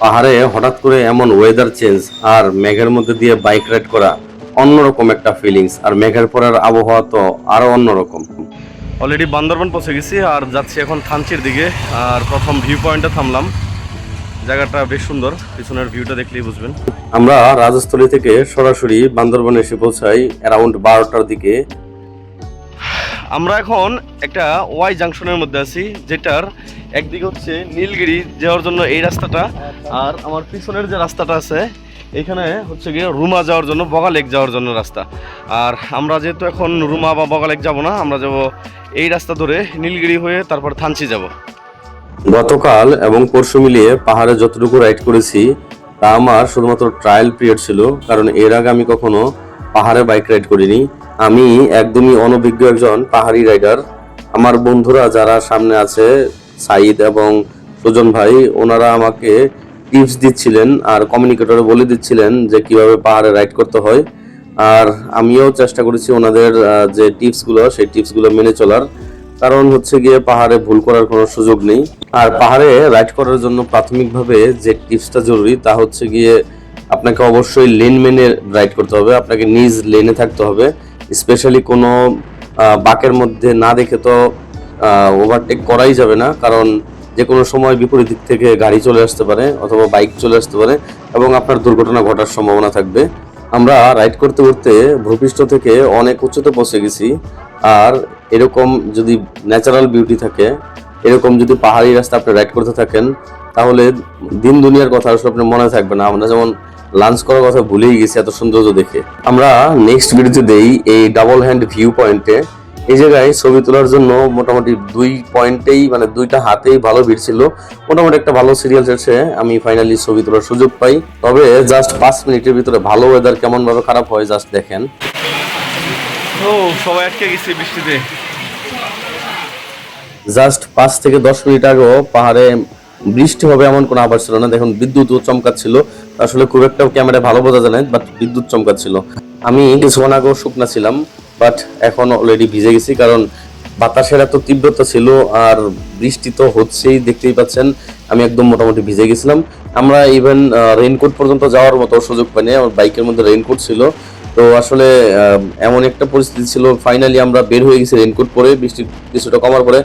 পাহাড়ে হঠাৎ করে এমন ওয়েদার চেঞ্জ আর মেঘের মধ্যে দিয়ে বাইক রাইড করা অন্যরকম একটা ফিলিংস আর মেঘের পরের আবহাওয়া তো আরও অন্যরকম। অলরেডি বান্দরবান পৌঁছে গেছি আর যাচ্ছি এখন থানচির দিকে আর প্রথম ভিউ পয়েন্টে থামলাম। জায়গাটা বেশ সুন্দর পিছনের ভিউটা দেখলেই বুঝবেন। আমরা রাজস্থলী থেকে সরাসরি বান্দরবনে এসে পৌঁছাই অ্যারাউন্ড বারোটার দিকে। আমরা এখন একটা ওয়াই জাংশনের মধ্যে আছি, যেটার একদিকে হচ্ছে নীলগিরি যাওয়ার জন্য এই রাস্তাটা, আর আমার পিছনের যে রাস্তাটা আছে, এখানে হচ্ছে গিয়ে রুমা যাওয়ার জন্য বগালেক যাওয়ার জন্য রাস্তা। আর আমরা যেহেতু এখন রুমা বা বগালেক যাব না, আমরা যাব এই রাস্তা ধরে নীলগিরি হয়ে তারপর থানচি যাব। গতকাল এবং পরশু মিলিয়ে পাহাড়ে যতটুকু রাইড করেছি, তা আমার শুধুমাত্র ট্রায়াল পিরিয়ড ছিল, কারণ এর আগে আমি কখনো পাহাড়ে বাইক রাইড করিনি। আমি একদমই অনভিজ্ঞ একজন পাহাড়ি রাইডার আমার বন্ধুরা যারা সামনে আছে, সাইদ এবং সুজন ভাই, ওনারা আমাকে টিপস দিচ্ছিলেন আর কমিউনিকেটরে বলে দিচ্ছিলেন যে কীভাবে পাহাড়ে রাইড করতে হয়। আর আমিও চেষ্টা করেছি ওনাদের যে টিপসগুলো সেই টিপসগুলো মেনে চলার। কারণ হচ্ছে গিয়ে পাহাড়ে ভুল করার কোনো সুযোগ নেই। আর পাহাড়ে রাইড করার জন্য প্রাথমিকভাবে যে টিপসটা জরুরি তা হচ্ছে গিয়ে আপনাকে অবশ্যই লেন মেনে রাইড করতে হবে। আপনাকে নিজ লেনে থাকতে হবে। স্পেশালি কোনো বাঁকের মধ্যে না দেখে তো ওভারটেক করাই যাবে না। কারণ যে কোনো সময় বিপরীত দিক থেকে গাড়ি চলে আসতে পারে অথবা বাইক চলে আসতে পারে এবং আপনার দুর্ঘটনা ঘটার সম্ভাবনা থাকবে। আমরা রাইড করতে করতে ভূপৃষ্ঠ থেকে অনেক উচ্চতে পৌঁছে গেছি। আর এরকম যদি ন্যাচারাল বিউটি থাকে, এরকম যদি পাহাড়ি রাস্তা আপনি রাইড করতে থাকেন, তাহলে দিন দুনিয়ার কথা আসলে আপনার মনে থাকবে না। আমরা যেমন লাঞ্চ করার কথা ভুলেই গেছি এত সৌন্দর্য দেখে। আমরা নেক্সট ভিডিওতে দেই এই ডাবল হ্যান্ড ভিউ পয়েন্টে এই জায়গায় ছবি তোলার জন্য মোটামুটি দুই পয়েন্টেই মানে দুইটা হাতেই ভালো ভিড় ছিল। মোটামুটি একটা ভালো সিরিয়াল শেষে আমি ফাইনালি ছবি তোলার সুযোগ পাই। তবে জাস্ট পাঁচ মিনিটের ভিতরে ভালো ওয়েদার কেমন ভাবে খারাপ হয় জাস্ট দেখেন। ও সবাই আটকে গেছি বৃষ্টিতে। জাস্ট পাঁচ থেকে দশ মিনিট আগেও পাহাড়ে বৃষ্টি হবে এমন কোনো আবার ছিল না। দেখুন, বিদ্যুৎ চমকাচ্ছিল। আসলে খুব একটা ক্যামেরা ভালো বোঝা যায় না বাট বিদ্যুৎ চমকাচ্ছিল। আমি কিছুক্ষণ আগেও শুকনা ছিলাম বাট এখন অলরেডি ভিজে গেছি, কারণ বাতাসের এত তীব্রতা ছিল আর বৃষ্টি তো হচ্ছেই, দেখতেই পাচ্ছেন। আমি একদম মোটামুটি ভিজে গেছিলাম। আমরা ইভেন রেইনকোট পর্যন্ত যাওয়ার মতো সুযোগ পাইনি, আমার বাইকের মধ্যে রেইনকোট ছিল। তো আসলে এমন একটা পরিস্থিতি ছিল। ফাইনালি আমরা বের হয়ে গেছি রেইনকোট পরে, বৃষ্টি কিছুটা কমার পরে।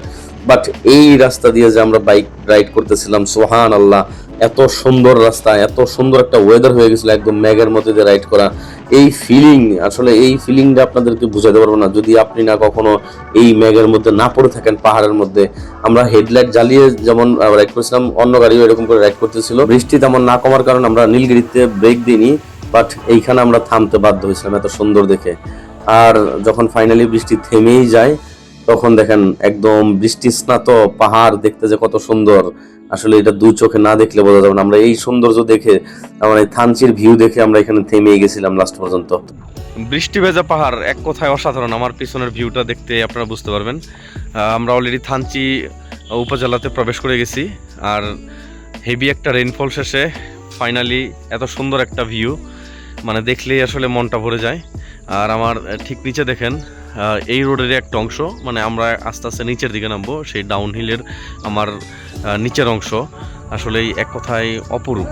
বাট এই রাস্তা দিয়ে যে আমরা বাইক রাইড করতেছিলাম সোহান আল্লাহ এত সুন্দর রাস্তা, এত সুন্দর একটা ওয়েদার হয়ে গেছিল, একদম ম্যাগের মধ্যে দিয়ে রাইড করা। এই ফিলিং আসলে এই ফিলিংটা আপনাদেরকে বুঝাতে পারব না। যদি আপনি না কখনো এই ম্যাগের মধ্যে না পড়ে থাকেন, পাহাড়ের মধ্যে, আমরা হেডলাইট জ্বালিয়ে যেমন রাইড করছিলাম, অন্য গাড়িও এরকম করে রাইড করতেছিল। বৃষ্টি তেমন না কমার কারণে আমরা নীলগিরিতে ব্রেক দিইনি বাট এইখানে আমরা থামতে বাধ্য হয়েছিলাম এত সুন্দর দেখে। আর যখন ফাইনালি বৃষ্টি থেমেই যায় তখন দেখেন একদম বৃষ্টি স্নাত পাহাড় দেখতে যে কত সুন্দর। আসলে এটা দু চোখে না দেখলে বোঝা যাবে না। আমরা এই সৌন্দর্য দেখে মানে থানচির ভিউ দেখে আমরা এখানে থেমে গেছিলাম লাস্ট পর্যন্ত। বৃষ্টি ভেজা পাহাড় এক কথায় অসাধারণ। আমার পিছনের ভিউটা দেখতে আপনারা বুঝতে পারবেন। আমরা অলরেডি থানচি উপজেলাতে প্রবেশ করে গেছি। আর হেভি একটা রেইনফল শেষে ফাইনালি এত সুন্দর একটা ভিউ মানে দেখলেই আসলে মনটা ভরে যায়। আর আমার ঠিক নিচে দেখেন এই রোডের একটা অংশ মানে আমরা আস্তে আস্তে নিচের দিকে নামবো, সেই ডাউনহিলের আমার নিচের অংশ। আসলে এক কথায় অপরূপ।